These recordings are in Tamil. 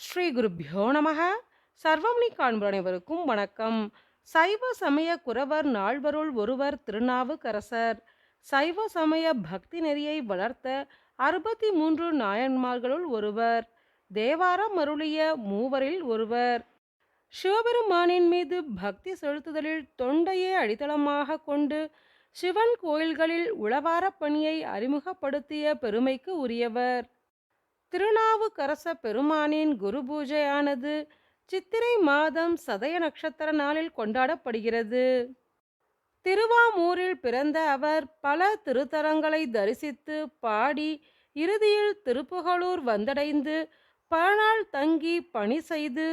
ஸ்ரீ குருப்பியோ நமக சர்வம்னி காண்பர் அனைவருக்கும் வணக்கம். சைவ சமய குரவர் நால்வருள் ஒருவர் திருநாவுக்கரசர். சைவ சமய பக்தி நெறியை வளர்த்த அறுபத்தி மூன்று நாயன்மார்களுள் ஒருவர். தேவாரம் அருளிய மூவரில் ஒருவர். சிவபெருமானின் மீது பக்தி செலுத்துதலில் தொண்டையே அடித்தளமாக கொண்டு சிவன் கோயில்களில் உளவாரப் பணியை அறிமுகப்படுத்திய பெருமைக்கு உரியவர். திருநாவுக்கரச பெருமானின் குரு பூஜையானது சித்திரை மாதம் சதய நட்சத்திர நாளில் கொண்டாடப்படுகிறது. திருவாமூரில் பிறந்த அவர் பல திருத்தலங்களை தரிசித்து பாடி இறுதியில் திருப்புகலூர் வந்தடைந்து பலநாள் தங்கி பணி செய்து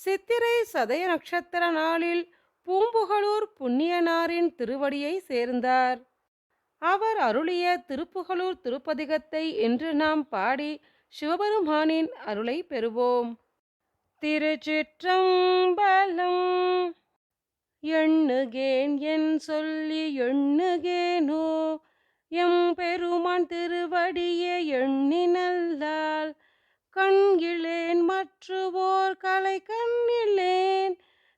சித்திரை சதய நட்சத்திர நாளில் பூம்புகலூர் புண்ணியனாரின் திருவடியை சேர்ந்தார். அவர் அருளிய திருப்புகளூர் திருப்பதிகத்தை என்று நாம் பாடி சிவபெருமானின் அருளை பெறுவோம். திருச்சிற்றம்பலம் எண்ணுகேன் என் சொல்லி எண்ணுகேனோ? எம் பெருமான் திருவடியே எண்ணினல்லால் கண்கிலேன் மற்றுவோர் கலை கண்ணிலேன்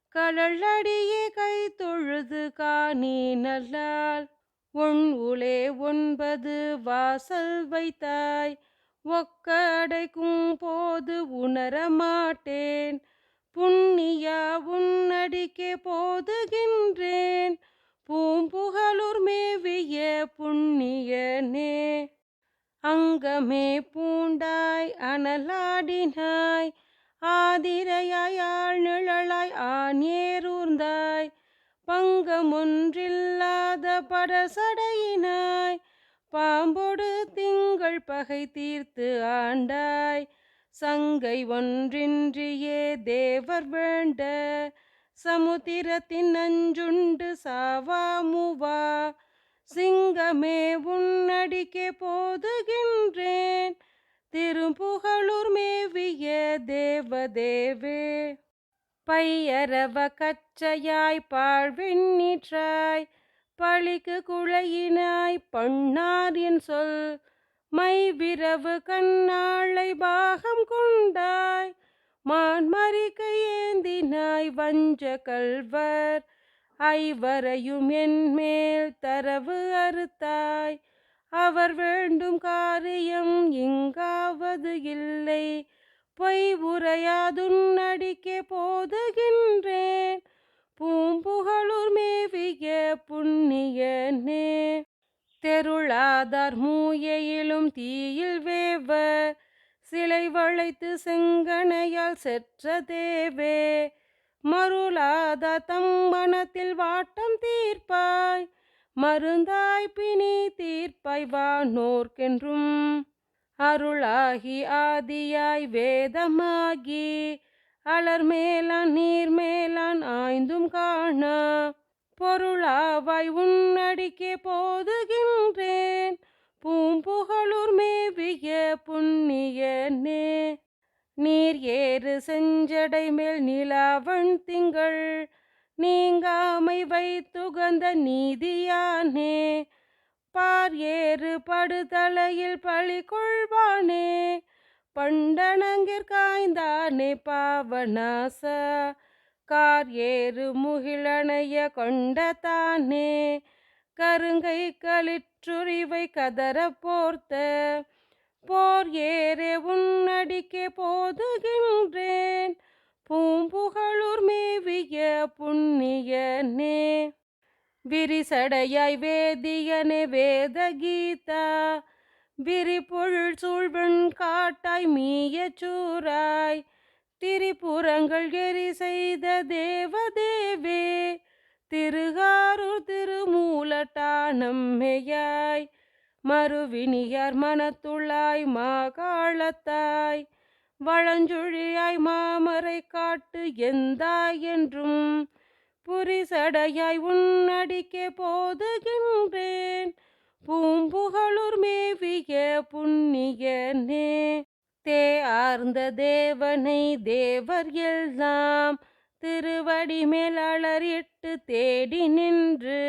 கடலடியே கை தொழுது காணி நல்லால் உன் உளே ஒன்பது வாசல் வைத்தாய். ஒக்கடைக்கும் போது உணரமாட்டேன் புண்ணியா உன்னடிக்கே போதுகின்றேன். பூம்புகலூர் மேவிய புண்ணியனே. அங்கமே பூண்டாய் அனலாடினாய். ஆதிரையாய் ஆள் நிழலாய் ஆனேரூர்ந்தாய் பங்கமொன்றில்லாத படசடையினாய். பாம்போடு திங்கள் பகை தீர்த்து ஆண்டாய். சங்கை ஒன்றின்றியே தேவர் வேண்ட. சமுத்திரத்தின் நஞ்சுண்டு சாவாமுவா சிங்கமே உன்னடிக்கே போதுகின்றேன். திருப்புகழூர் மேவிய தேவதேவே. பையரவ கச்சையாய் பாழ்வெண்ணிற்றாய் பழிக்கு குழையினாய் பண்ணார் என் சொல். மை விரவு கண்ணாளை பாகம் கொண்டாய் மான்மறிக்கை ஏந்தினாய் வஞ்ச கல்வர் ஐவரையும் என் மேல் தரவு அறுத்தாய் அவர் வேண்டும் காரியம் இங்காவது இல்லை பொய் உரையாதுன்னடிக்கே போதுகின்றேன். பூம்புகழூர் மேவிய புண்ணியனே. தெருளாதார் மூயையிலும் தீயில் வேவ. சிலை வளைத்து செங்கனையால் செற்ற தேவே. மருளாத தம் மனத்தில் வாட்டம் தீர்ப்பாய். மருந்தாய் பிணி தீர்ப்பாய் வானோர்க்கென்றும். அருளாகி ஆதியாய் வேதமாகி அலர் மேலான் நீர் மேலான் ஆய்ந்தும் காண. பொருளாவாய் உன்னடிக்கே போதுகின்றேன் பூம்புகழூர் மேவிய புண்ணியனே. நீர் ஏறு செஞ்சடை மேல் நிலாவண் திங்கள் நீங்காமை வைத்துகந்த நீதியானே. பார் ஏறு படுதலையில் பழி கொள்வானே பண்டனங்கிற்காய்ந்தானே பாவநாச. கார் ஏறு முகிழனைய கொண்டதானே கருங்கை களிற்றுரிவை கதற போர்த்த. போர் ஏறே உன்னடிக்கே போதுகின்றேன் பூம்புகழூர் மேவிய புண்ணியனே விரிசடையாய் வேதியனே வேத கீதா விரிபொருள் சூழ்வன் காட்டாய் மீய சூராய் திரிபுரங்கள் எரி செய்த தேவதேவே. திருகாரூர் திருமூலட்டானம்மையாய் மறுவினியார் மனத்துள்ளாய் மாகாளத்தாய். வளஞ்சுழியாய் மாமரை காட்டு எந்தாய் என்றும் புரிசடையாய் உன்னடிக்கே போதுகின்றேன். பூம்புகளூர் மேவிய புண்ணியனே தே ஆர்ந்த தேவனை தேவர் எல்லாம் திருவடி மேல் அலறிட்டு தேடி நின்று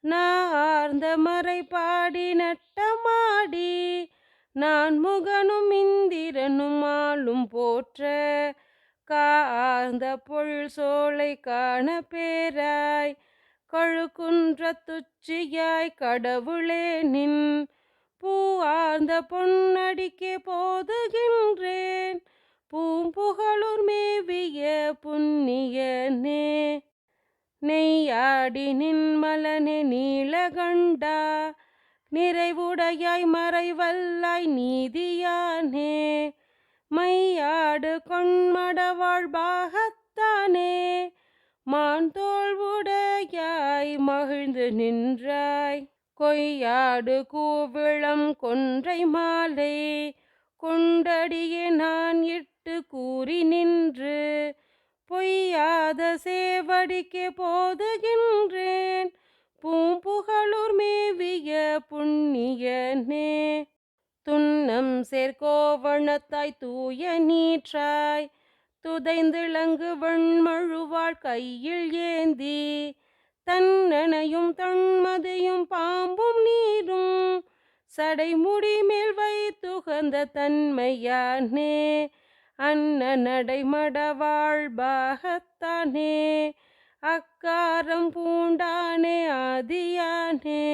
நான் ஆர்ந்த மறைப்பாடி நட்டமாடி நான் முகனும் இந்தி கார்ந்த பொழில் சோலை காண பேராய். கழுக்குன்ற துச்சியாய் கடவுளே நின். பூவார்ந்த பொன்னடிக்கே போதுகின்றேன். பூம்புகழூர் மேவிய புண்ணியனே நெய்யாடி நின்மலனே நீலகண்டா. நிறைவுடையாய் மறைவல்லாய் நீதியானே. மையாடு கொண்மடவாழ்பாகத்தானே மான் தோல்வுடையாய் மகிழ்ந்து நின்றாய். கொய்யாடு கூவிளம் கொன்றை மாலை. கொண்டடியே நான் இட்டு கூறி நின்று. பொய்யாத சேவடிக்கே போதுகின்றேன். பூம்புகழூர் சேர்கோவணத்தாய் தூய நீற்றாய் துதைந்திளங்கு வெண்மழுவாள் கையில் ஏந்தி தன்னனையும் தன்மதையும் பாம்பும் நீரும் சடைமுடி மேல் வைத்துகந்த தன்மையானே அன்ன நடைமடவாழ் பாகத்தானே அக்காரம் பூண்டானே ஆதியானே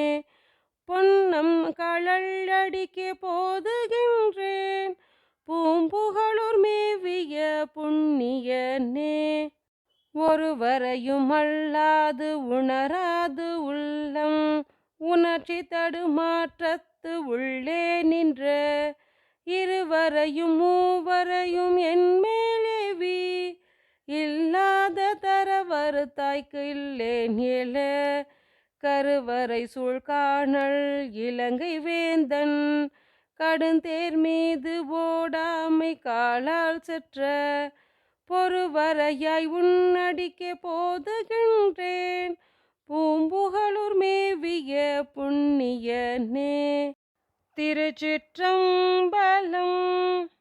பொன்னம் களள்ளடிக்கே போதுகின்றேன். பூம்புகழூர் மேவிய புண்ணியனே. ஒருவரையும் அல்லாது உணராது உள்ளம். உணர்ச்சி தடுமாற்றத்து உள்ளே நின்ற. இருவரையும் மூவரையும் என் மேலேவி இல்லாத தரவரு தாய்க்கு இல்லேன் எழ கருவறை சூழ்காணல் இலங்கை வேந்தன். கடுந்தேர் மீது ஓடாமை காலால் செற்ற பொறுவரையாய் உன்னடிக்கே போதுகின்றேன். பூம்புகழூர் மேவிய புண்ணியனே திருச்சிற்றம்பலம்